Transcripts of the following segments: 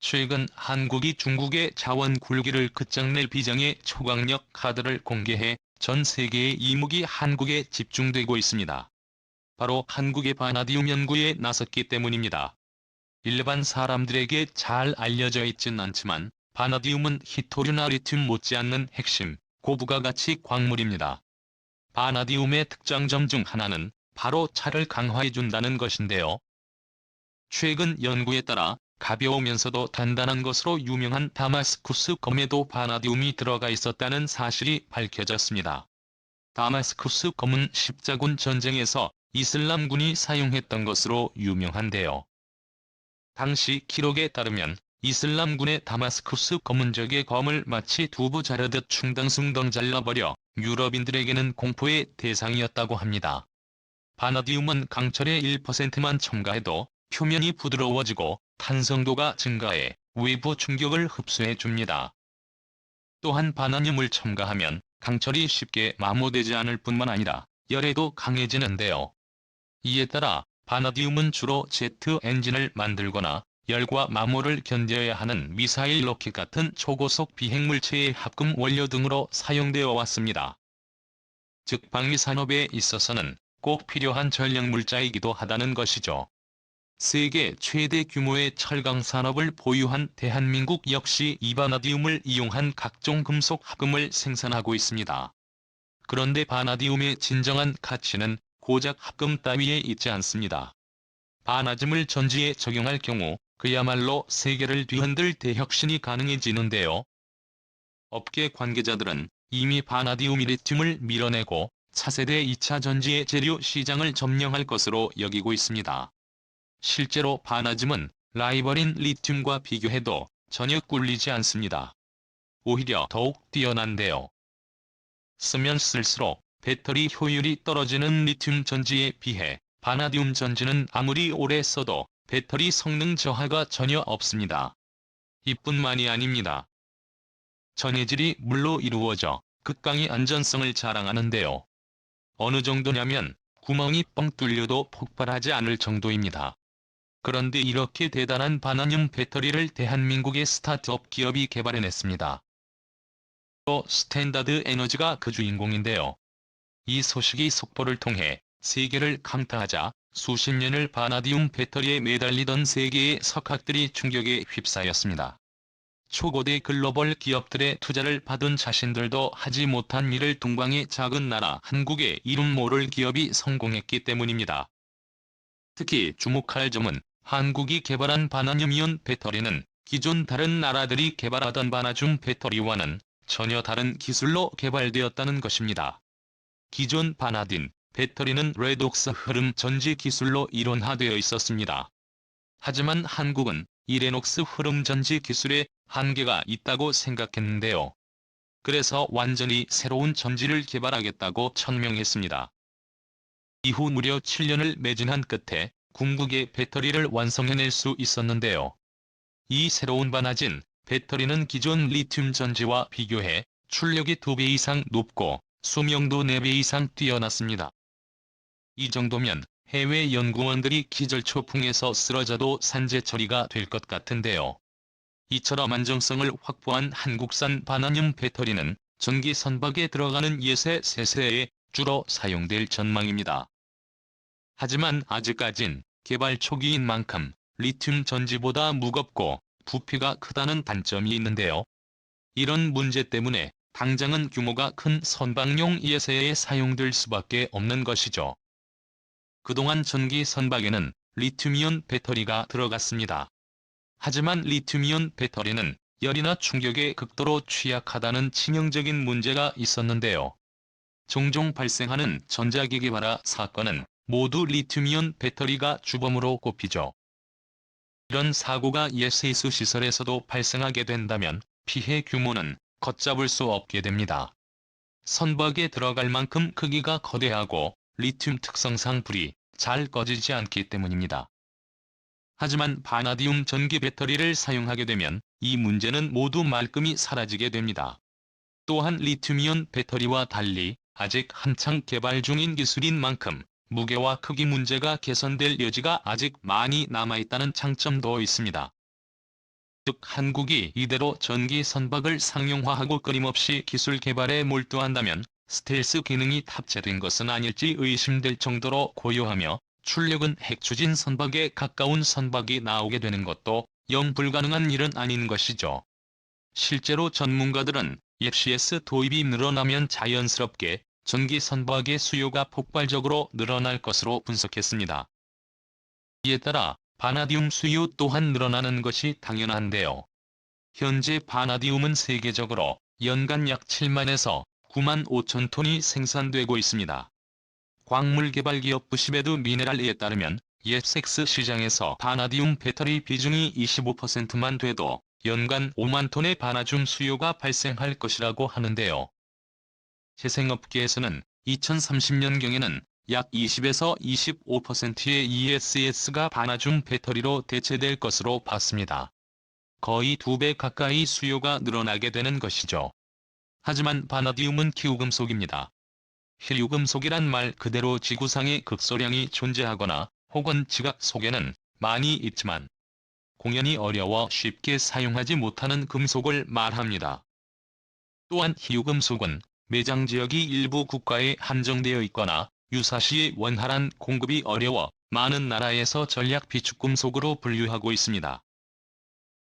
최근 한국이 중국의 자원 굴기를 끝장낼 비장의 초강력 카드를 공개해 전 세계의 이목이 한국에 집중되고 있습니다. 바로 한국의 바나디움 연구에 나섰기 때문입니다. 일반 사람들에게 잘 알려져 있진 않지만 바나디움은 히토류나 리튬 못지않는 핵심, 고부가 가치 광물입니다. 바나디움의 특장점 중 하나는 바로 차를 강화해준다는 것인데요. 최근 연구에 따라 가벼우면서도 단단한 것으로 유명한 다마스쿠스 검에도 바나디움이 들어가 있었다는 사실이 밝혀졌습니다. 다마스쿠스 검은 십자군 전쟁에서 이슬람군이 사용했던 것으로 유명한데요. 당시 기록에 따르면 이슬람군의 다마스쿠스 검은 적의 검을 마치 두부 자르듯 충당숭당 잘라버려 유럽인들에게는 공포의 대상이었다고 합니다. 바나디움은 강철의 1%만 첨가해도 표면이 부드러워지고 탄성도가 증가해 외부 충격을 흡수해 줍니다. 또한 바나늄을 첨가하면 강철이 쉽게 마모되지 않을 뿐만 아니라 열에도 강해지는데요. 이에 따라 바나디움은 주로 제트 엔진을 만들거나 열과 마모를 견뎌야 하는 미사일 로켓 같은 초고속 비행물체의 합금 원료 등으로 사용되어 왔습니다. 즉 방위 산업에 있어서는 꼭 필요한 전력물자이기도 하다는 것이죠. 세계 최대 규모의 철강 산업을 보유한 대한민국 역시 이바나디움을 이용한 각종 금속 합금을 생산하고 있습니다. 그런데 바나디움의 진정한 가치는 고작 합금 따위에 있지 않습니다. 바나즘을 전지에 적용할 경우 그야말로 세계를 뒤흔들 대혁신이 가능해지는데요. 업계 관계자들은 이미 바나디움 리튬을 밀어내고 차세대 2차 전지의 재료 시장을 점령할 것으로 여기고 있습니다. 실제로 바나즘은 라이벌인 리튬과 비교해도 전혀 꿀리지 않습니다. 오히려 더욱 뛰어난데요. 쓰면 쓸수록 배터리 효율이 떨어지는 리튬 전지에 비해 바나디움 전지는 아무리 오래 써도 배터리 성능 저하가 전혀 없습니다. 이뿐만이 아닙니다. 전해질이 물로 이루어져 극강의 안전성을 자랑하는데요. 어느 정도냐면 구멍이 뻥 뚫려도 폭발하지 않을 정도입니다. 그런데 이렇게 대단한 바나늄 배터리를 대한민국의 스타트업 기업이 개발해냈습니다. 또 스탠다드 에너지가 그 주인공인데요. 이 소식이 속보를 통해 세계를 강타하자 수십 년을 바나디움 배터리에 매달리던 세계의 석학들이 충격에 휩싸였습니다. 초고대 글로벌 기업들의 투자를 받은 자신들도 하지 못한 일을 동방의 작은 나라 한국의 이름 모를 기업이 성공했기 때문입니다. 특히 주목할 점은 한국이 개발한 바나늄이온 배터리는 기존 다른 나라들이 개발하던 바나줌 배터리와는 전혀 다른 기술로 개발되었다는 것입니다. 기존 바나딘 배터리는 레독스 흐름 전지 기술로 이론화되어 있었습니다. 하지만 한국은 이 레녹스 흐름 전지 기술에 한계가 있다고 생각했는데요. 그래서 완전히 새로운 전지를 개발하겠다고 천명했습니다. 이후 무려 7년을 매진한 끝에 궁극의 배터리를 완성해낼 수 있었는데요. 이 새로운 바나진 배터리는 기존 리튬 전지와 비교해 출력이 2배 이상 높고 수명도 4배 이상 뛰어났습니다. 이 정도면 해외 연구원들이 기절초풍에서 쓰러져도 산재 처리가 될 것 같은데요. 이처럼 안정성을 확보한 한국산 바나늄 배터리는 전기 선박에 들어가는 예세 세세에 주로 사용될 전망입니다. 하지만 아직까진 개발 초기인 만큼 리튬 전지보다 무겁고 부피가 크다는 단점이 있는데요. 이런 문제 때문에 당장은 규모가 큰 선박용 예세에 사용될 수밖에 없는 것이죠. 그동안 전기 선박에는 리튬이온 배터리가 들어갔습니다. 하지만 리튬이온 배터리는 열이나 충격에 극도로 취약하다는 치명적인 문제가 있었는데요. 종종 발생하는 전자기기 발화 사건은 모두 리튬이온 배터리가 주범으로 꼽히죠. 이런 사고가 예세이수 시설에서도 발생하게 된다면 피해 규모는 걷잡을 수 없게 됩니다. 선박에 들어갈 만큼 크기가 거대하고 리튬 특성상 불이 잘 꺼지지 않기 때문입니다. 하지만 바나디움 전기 배터리를 사용하게 되면 이 문제는 모두 말끔히 사라지게 됩니다. 또한 리튬이온 배터리와 달리 아직 한창 개발 중인 기술인 만큼 무게와 크기 문제가 개선될 여지가 아직 많이 남아있다는 장점도 있습니다. 즉 한국이 이대로 전기 선박을 상용화하고 끊임없이 기술 개발에 몰두한다면 스텔스 기능이 탑재된 것은 아닐지 의심될 정도로 고요하며 출력은 핵추진 선박에 가까운 선박이 나오게 되는 것도 영 불가능한 일은 아닌 것이죠. 실제로 전문가들은 FCS 도입이 늘어나면 자연스럽게 전기 선박의 수요가 폭발적으로 늘어날 것으로 분석했습니다. 이에 따라 바나디움 수요 또한 늘어나는 것이 당연한데요. 현재 바나디움은 세계적으로 연간 약 7만에서 9만 5천 톤이 생산되고 있습니다. 광물 개발 기업 부시베드 미네랄에 따르면 ESX 시장에서 바나디움 배터리 비중이 25%만 돼도 연간 5만 톤의 바나줌 수요가 발생할 것이라고 하는데요. 재생업계에서는 2030년경에는 약 20에서 25%의 ESS가 바나줌 배터리로 대체될 것으로 봤습니다. 거의 두 배 가까이 수요가 늘어나게 되는 것이죠. 하지만 바나디움은 기후금속입니다. 힐유금속이란 말 그대로 지구상에 극소량이 존재하거나 혹은 지각 속에는 많이 있지만 공연이 어려워 쉽게 사용하지 못하는 금속을 말합니다. 또한 희유금속은 매장 지역이 일부 국가에 한정되어 있거나 유사시에 원활한 공급이 어려워 많은 나라에서 전략 비축금속으로 분류하고 있습니다.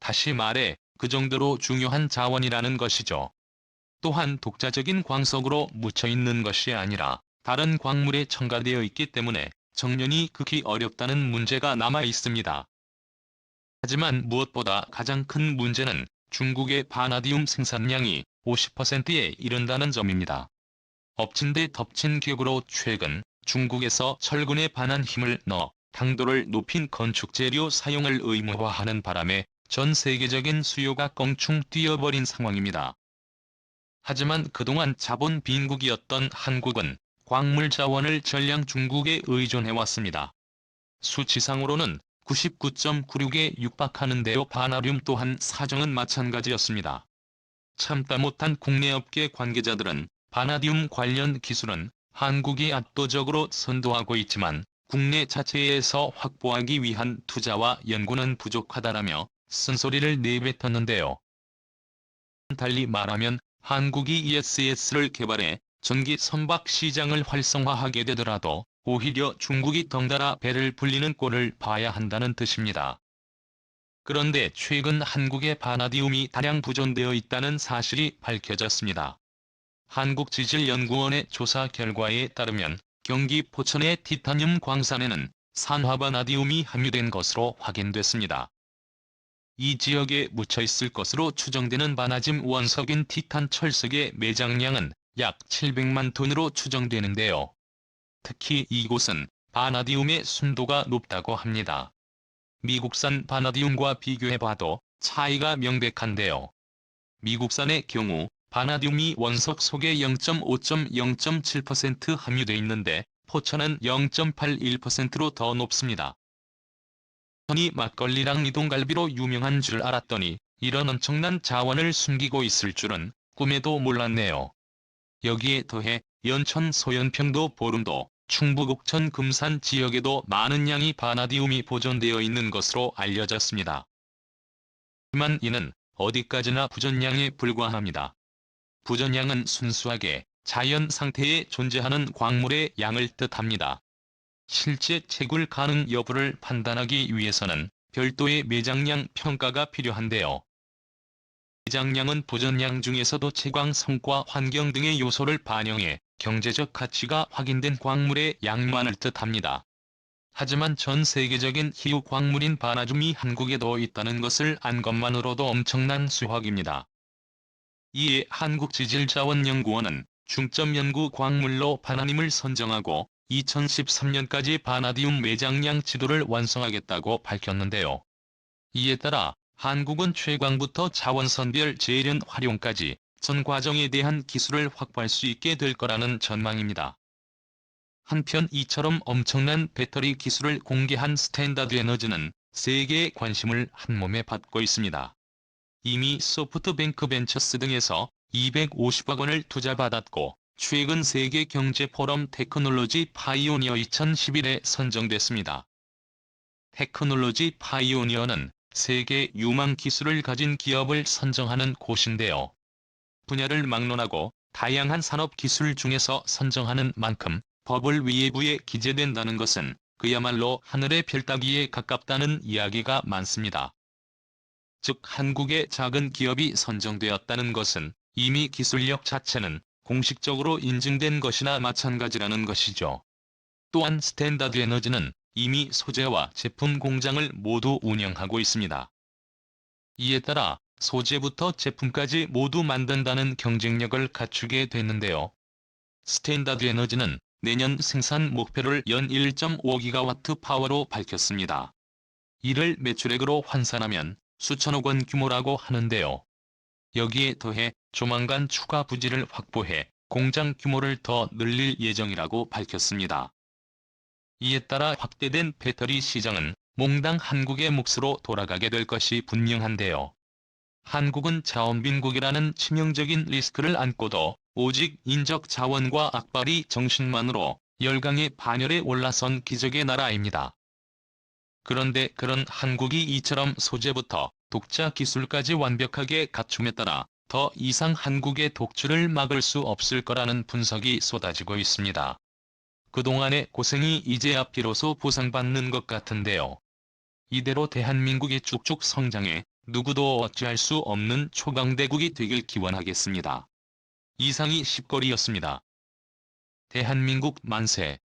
다시 말해 그 정도로 중요한 자원이라는 것이죠. 또한 독자적인 광석으로 묻혀있는 것이 아니라 다른 광물에 첨가되어 있기 때문에 정년이 극히 어렵다는 문제가 남아 있습니다. 하지만 무엇보다 가장 큰 문제는 중국의 바나디움 생산량이 50%에 이른다는 점입니다. 엎친 데 덮친 격으로 최근 중국에서 철근에 반한 힘을 넣어 당도를 높인 건축 재료 사용을 의무화하는 바람에 전 세계적인 수요가 껑충 뛰어버린 상황입니다. 하지만 그동안 자본 빈국이었던 한국은 광물 자원을 전량 중국에 의존해왔습니다. 수치상으로는 99.96에 육박하는데요. 바나륨 또한 사정은 마찬가지였습니다. 참다 못한 국내 업계 관계자들은 바나디움 관련 기술은 한국이 압도적으로 선도하고 있지만 국내 자체에서 확보하기 위한 투자와 연구는 부족하다라며 쓴소리를 내뱉었는데요. 달리 말하면 한국이 ESS를 개발해 전기 선박 시장을 활성화하게 되더라도 오히려 중국이 덩달아 배를 불리는 꼴을 봐야 한다는 뜻입니다. 그런데 최근 한국의 바나디움이 다량 부존되어 있다는 사실이 밝혀졌습니다. 한국지질연구원의 조사 결과에 따르면 경기 포천의 티타늄 광산에는 산화바나디움이 함유된 것으로 확인됐습니다. 이 지역에 묻혀 있을 것으로 추정되는 바나짐 원석인 티탄 철석의 매장량은 약 700만 톤으로 추정되는데요. 특히 이곳은 바나디움의 순도가 높다고 합니다. 미국산 바나디움과 비교해봐도 차이가 명백한데요. 미국산의 경우 바나디움이 원석 속에 0.5.0.7% 함유돼 있는데 포천은 0.81%로 더 높습니다. 선이 막걸리랑 이동갈비로 유명한 줄 알았더니 이런 엄청난 자원을 숨기고 있을 줄은 꿈에도 몰랐네요. 여기에 더해 연천 소연평도 보름도 충북 옥천 금산 지역에도 많은 양의 바나디움이 보존되어 있는 것으로 알려졌습니다. 하지만 이는 어디까지나 부전량에 불과합니다. 부전량은 순수하게 자연 상태에 존재하는 광물의 양을 뜻합니다. 실제 채굴 가능 여부를 판단하기 위해서는 별도의 매장량 평가가 필요한데요. 매장량은 부전량 중에서도 채광 성과 환경 등의 요소를 반영해 경제적 가치가 확인된 광물의 양만을 뜻합니다. 하지만 전 세계적인 희유 광물인 바나줌이 한국에도 있다는 것을 안 것만으로도 엄청난 수확입니다. 이에 한국지질자원연구원은 중점 연구 광물로 바나님을 선정하고 2013년까지 바나디움 매장량 지도를 완성하겠다고 밝혔는데요. 이에 따라 한국은 최광부터 자원선별 재련 활용까지 전 과정에 대한 기술을 확보할 수 있게 될 거라는 전망입니다. 한편 이처럼 엄청난 배터리 기술을 공개한 스탠다드 에너지는 세계의 관심을 한몸에 받고 있습니다. 이미 소프트뱅크 벤처스 등에서 250억 원을 투자받았고 최근 세계 경제 포럼 테크놀로지 파이오니어 2011에 선정됐습니다. 테크놀로지 파이오니어는 세계 유망 기술을 가진 기업을 선정하는 곳인데요. 분야를 막론하고 다양한 산업 기술 중에서 선정하는 만큼 버블 위에부에 기재된다는 것은 그야말로 하늘의 별 따기에 가깝다는 이야기가 많습니다. 즉 한국의 작은 기업이 선정되었다는 것은 이미 기술력 자체는 공식적으로 인증된 것이나 마찬가지라는 것이죠. 또한 스탠다드 에너지는 이미 소재와 제품 공장을 모두 운영하고 있습니다. 이에 따라 소재부터 제품까지 모두 만든다는 경쟁력을 갖추게 됐는데요. 스탠다드 에너지는 내년 생산 목표를 연 1.5기가와트 파워로 밝혔습니다. 이를 매출액으로 환산하면 수천억 원 규모라고 하는데요. 여기에 더해 조만간 추가 부지를 확보해 공장 규모를 더 늘릴 예정이라고 밝혔습니다. 이에 따라 확대된 배터리 시장은 몽당 한국의 몫으로 돌아가게 될 것이 분명한데요. 한국은 자원빈국이라는 치명적인 리스크를 안고도 오직 인적 자원과 악바리 정신만으로 열강의 반열에 올라선 기적의 나라입니다. 그런데 그런 한국이 이처럼 소재부터 독자 기술까지 완벽하게 갖춤에 따라 더 이상 한국의 독주를 막을 수 없을 거라는 분석이 쏟아지고 있습니다. 그동안의 고생이 이제야 비로소 보상받는 것 같은데요. 이대로 대한민국이 쭉쭉 성장해 누구도 어찌할 수 없는 초강대국이 되길 기원하겠습니다. 이상이 십거리였습니다. 대한민국 만세